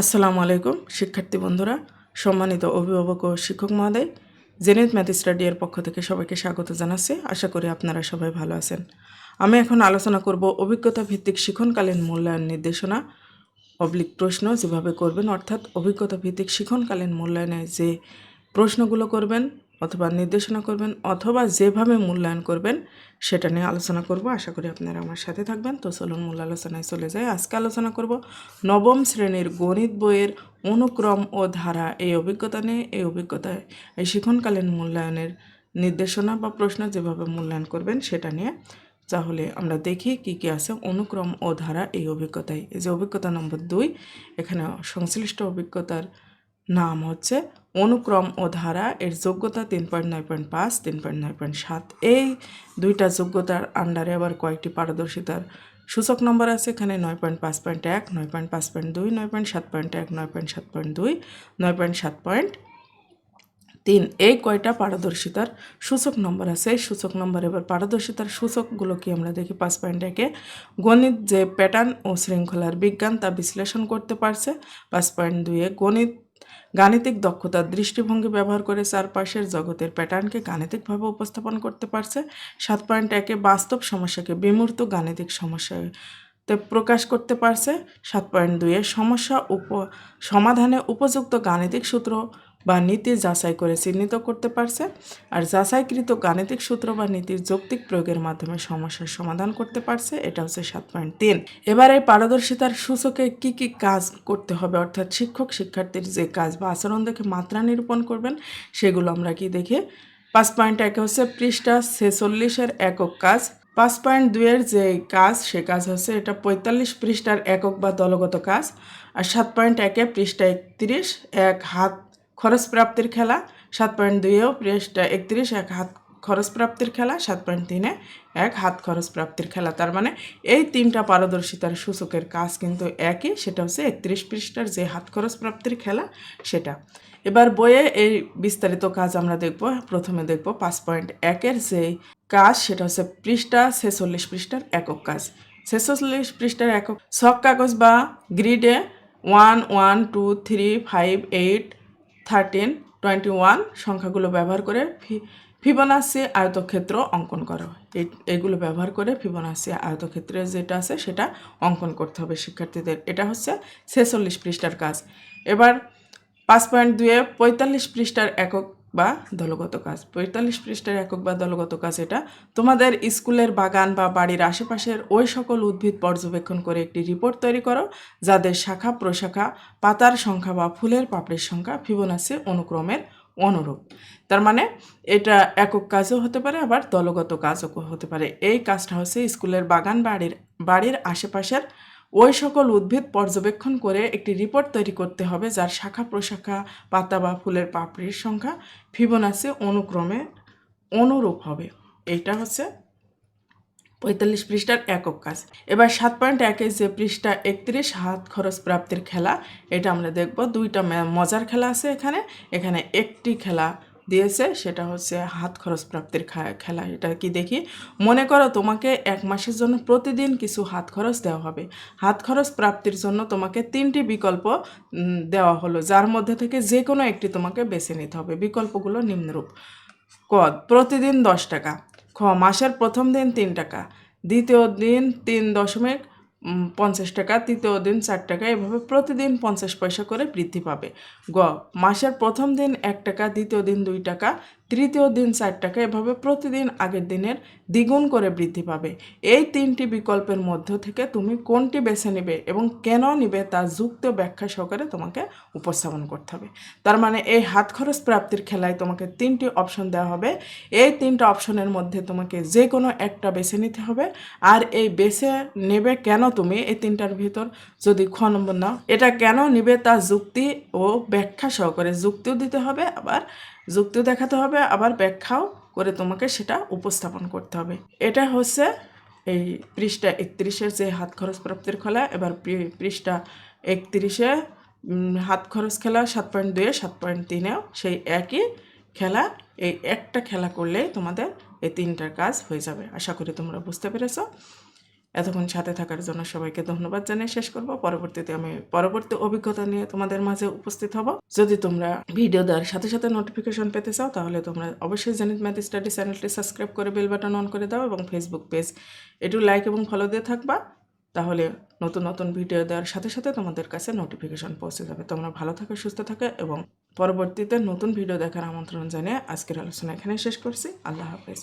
আসসালামু আলাইকুম, শিক্ষার্থী বন্ধুরা, সম্মানিত অভিভাবক ও শিক্ষক মহোদয়। জেনেত ম্যাথ স্টাডি এর পক্ষ থেকে সবাইকে স্বাগত জানাচ্ছি। আশা করি আপনারা সবাই ভালো আছেন। আমি এখন আলোচনা করব অভিজ্ঞতা ভিত্তিক শিক্ষণকালীন মূল্যায়ন নির্দেশনা। অবলিক প্রশ্ন যেভাবে করবেন, অর্থাৎ অভিজ্ঞতা ভিত্তিক শিক্ষণকালীন মূল্যায়নে যে প্রশ্নগুলো করবেন অথবা নির্দেশনা করবেন অথবা যেভাবে মূল্যায়ন করবেন সেটা নিয়ে আলোচনা করব। আশা করি আপনারা আমার সাথে থাকবেন। তো চলুন মূল আলোচনায় চলে যাই। আজকে আলোচনা করব নবম শ্রেণির গণিত বইয়ের অনুক্রম ও ধারা। এই অভিজ্ঞতা নিয়ে, এই অভিজ্ঞতায়, এই শিক্ষণকালীন মূল্যায়নের নির্দেশনা বা প্রশ্ন যেভাবে মূল্যায়ন করবেন সেটা নিয়ে। তাহলে আমরা দেখি কি কি আছে অনুক্রম ও ধারা এই অভিজ্ঞতায়। এই যে অভিজ্ঞতা নম্বর দুই, এখানে সংশ্লিষ্ট অভিজ্ঞতার নাম হচ্ছে অনুক্রম ও ধারা এর যোগ্যতা তিন পয়েন্ট নয় পয়েন্ট পাঁচ, তিন পয়েন্ট নয় পয়েন্ট সাত। এই দুইটা যোগ্যতার আন্ডারে আবার কয়েকটি পারদর্শিতার সূচক নম্বর আছে। এখানে নয় পয়েন্ট পাঁচ পয়েন্ট এক, নয় পয়েন্ট পাঁচ পয়েন্ট দুই, নয় পয়েন্ট সাত পয়েন্ট এক, নয় পয়েন্ট সাত পয়েন্ট দুই, নয় পয়েন্ট সাত পয়েন্ট তিন। এই কয়টা পারদর্শিতার সূচক নম্বর আছে। এই সূচক নম্বর এবার পারদর্শিতার সূচকগুলো কি আমরা দেখি? পাঁচ পয়েন্ট একে গণিত যে প্যাটার্ন ও শৃঙ্খলার বিজ্ঞান তা বিশ্লেষণ করতে পারছে। পাঁচ পয়েন্ট দুইয়ে গণিত গাণিতিক দক্ষতার দৃষ্টিভঙ্গি ব্যবহার করে চারপাশের জগতের প্যাটার্নকে গাণিতিকভাবে উপস্থাপন করতে পারছে। সাত পয়েন্ট একে বাস্তব সমস্যাকে বিমূর্ত গাণিতিক সমস্যায় প্রকাশ করতে পারছে। সাত পয়েন্ট দুইয়ে সমস্যা উপ সমাধানে উপযুক্ত গাণিতিক সূত্র বা নীতি যাচাই করে চিহ্নিত করতে পারছে আর যাচাইকৃত গাণিতিক সূত্র বা নীতির যৌক্তিক প্রয়োগের মাধ্যমে সমস্যার সমাধান করতে পারছে, এটা হচ্ছে সাত পয়েন্ট তিন। এবার এই পারদর্শিতার সূচকে কি কি কাজ করতে হবে, অর্থাৎ শিক্ষক শিক্ষার্থীর যে কাজ বা আচরণ দেখে মাত্রা নিরূপণ করবেন, সেগুলো আমরা কি দেখে? পাঁচ পয়েন্ট একে হচ্ছে পৃষ্ঠা ছেচল্লিশের একক কাজ। পাঁচ পয়েন্ট দুয়ের যে কাজ, সে কাজ হচ্ছে এটা পঁয়তাল্লিশ পৃষ্ঠার একক বা দলগত কাজ। আর সাত পয়েন্ট একে পৃষ্ঠা একত্রিশ, এক হাত খরচ প্রাপ্তির খেলা, সাত পয়েন্ট দুইয়েও পৃষ্ঠা একত্রিশ, এক হাত খরচ প্রাপ্তির খেলা, সাত পয়েন্ট তিনে, এক হাত খরচ প্রাপ্তির খেলা। তার মানে এই তিনটা পারদর্শিতার সূচকের কাজ কিন্তু একই, সেটা হচ্ছে একত্রিশ পৃষ্ঠার যে হাত খরচ প্রাপ্তির খেলা, সেটা। এবার বইয়ে এই বিস্তারিত কাজ আমরা দেখব। প্রথমে দেখব পাঁচ পয়েন্ট একের যে কাজ, সেটা হচ্ছে পৃষ্ঠা ছেচল্লিশ পৃষ্ঠার একক কাজ। ছেচল্লিশ পৃষ্ঠার একক ছক কাগজ বা গ্রিডে one one, two, three, five, eight thirteen twenty one সংখ্যাগুলো ব্যবহার করে ফিবোনাসি আয়তক্ষেত্র অঙ্কন করো। এগুলো ব্যবহার করে ফিবোনাসি আয়তক্ষেত্রে যেটা আছে সেটা অঙ্কন করতে হবে শিক্ষার্থীদের। এটা হচ্ছে ছেচল্লিশ পৃষ্ঠার কাজ। এবার পাঁচ পয়েন্ট দুয়ে পঁয়তাল্লিশ পৃষ্ঠার একক বা দলগত কাজ। পঁয়তাল্লিশ পৃষ্ঠার একক বা দলগত কাজ এটা। তোমাদের স্কুলের বাগান বা বাড়ির আশেপাশের ওই সকল উদ্ভিদ পর্যবেক্ষণ করে একটি রিপোর্ট তৈরি করো, যাদের শাখা, প্রশাখা, পাতার সংখ্যা বা ফুলের পাপড়ির সংখ্যা ফিবোনাসি অনুক্রমের অনুরূপ। তার মানে এটা একক কাজও হতে পারে, আবার দলগত কাজও হতে পারে। এই কাজটা হচ্ছে স্কুলের বাগান, বাড়ির বাড়ির আশেপাশের ওই সকল উদ্ভিদ পর্যবেক্ষণ করে একটি রিপোর্ট তৈরি করতে হবে, যার শাখা প্রশাখা, পাতা বা ফুলের পাপড়ির সংখ্যা ফিবোনাসি অনুক্রমে অনুরূপ হবে। এইটা হচ্ছে পঁয়তাল্লিশ পৃষ্ঠার একক কাজ। এবার সাত পয়েন্ট একে যে পৃষ্ঠা একত্রিশ, হাত খরচ প্রাপ্তির খেলা, এটা আমরা দেখব। দুইটা মজার খেলা আছে এখানে। এখানে একটি খেলা দিয়েছে, সেটা হচ্ছে হাত খরচ প্রাপ্তির খেলা। এটা কি দেখি? মনে করো তোমাকে এক মাসের জন্য প্রতিদিন কিছু হাত খরচ দেওয়া হবে। হাত খরচ প্রাপ্তির জন্য তোমাকে তিনটি বিকল্প দেওয়া হলো, যার মধ্যে থেকে যে কোনো একটি তোমাকে বেছে নিতে হবে। বিকল্পগুলো নিম্নরূপ। ক, প্রতিদিন দশ টাকা। খ, মাসের প্রথম দিন তিন টাকা। দ্বিতীয় দিন তিন দশমিক পঞ্চাশ টাকা, তৃতীয় দিন ষাট টাকা, এভাবে প্রতিদিন পঞ্চাশ পয়সা করে বৃদ্ধি পাবে। গ, মাসের প্রথম দিন এক টাকা, দ্বিতীয় দিন দুই টাকা তৃতীয় দিন চার টাকা এভাবে প্রতিদিন আগের দিনের দ্বিগুণ করে বৃদ্ধি পাবে। এই তিনটি বিকল্পের মধ্য থেকে তুমি কোনটি বেছে নেবে এবং কেন নিবে তা যুক্ত ব্যাখ্যা সহকারে তোমাকে উপস্থাপন করতে হবে। তার মানে এই হাত খরচ প্রাপ্তির খেলায় তোমাকে তিনটি অপশন দেওয়া হবে। এই তিনটা অপশনের মধ্যে তোমাকে যে কোনো একটা বেছে নিতে হবে। আর এই বেছে নেবে কেন তুমি এই তিনটার ভিতর? যদি খ নম্বর নাও, এটা কেন নিবে তা যুক্তি ও ব্যাখ্যা সহকারে যুক্তিও দিতে হবে, আবার যুক্তিও দেখাতে হবে আবার ব্যাখ্যাও করে তোমাকে সেটা উপস্থাপন করতে হবে। এটা হচ্ছে এই পৃষ্ঠা একত্রিশের যে হাত খরচ প্রাপ্তির খেলা, এবার পৃষ্ঠা একত্রিশে হাত খরচ খেলা সাত পয়েন্ট দুয়ে, সাত পয়েন্ট তিনেও সেই একই খেলা, এই একটা খেলা করলেই তোমাদের এই তিনটার কাজ হয়ে যাবে। আশা করি তোমরা বুঝতে পেরেছ। এতক্ষণ সাথে থাকার জন্য সবাইকে ধন্যবাদ জানিয়ে শেষ করব। পরবর্তীতে আমি পরবর্তী অভিজ্ঞতা নিয়ে তোমাদের মাঝে উপস্থিত হব। যদি তোমরা ভিডিও দেওয়ার সাথে সাথে নোটিফিকেশন পেতে চাও, তাহলে তোমরা অবশ্যই জেনিত ম্যাথ স্টাডি চ্যানেলটি সাবস্ক্রাইব করে বেল বাটন অন করে দাও এবং ফেসবুক পেজ একটু লাইক এবং ফলো দিয়ে থাকবা। তাহলে নতুন নতুন ভিডিও দেওয়ার সাথে সাথে তোমাদের কাছে নোটিফিকেশন পৌঁছে যাবে। তোমরা ভালো থাকো, সুস্থ থাকো এবং পরবর্তীতে নতুন ভিডিও দেখার আমন্ত্রণ জানিয়ে আজকের আলোচনা এখানে শেষ করছি। আল্লাহ হাফেজ।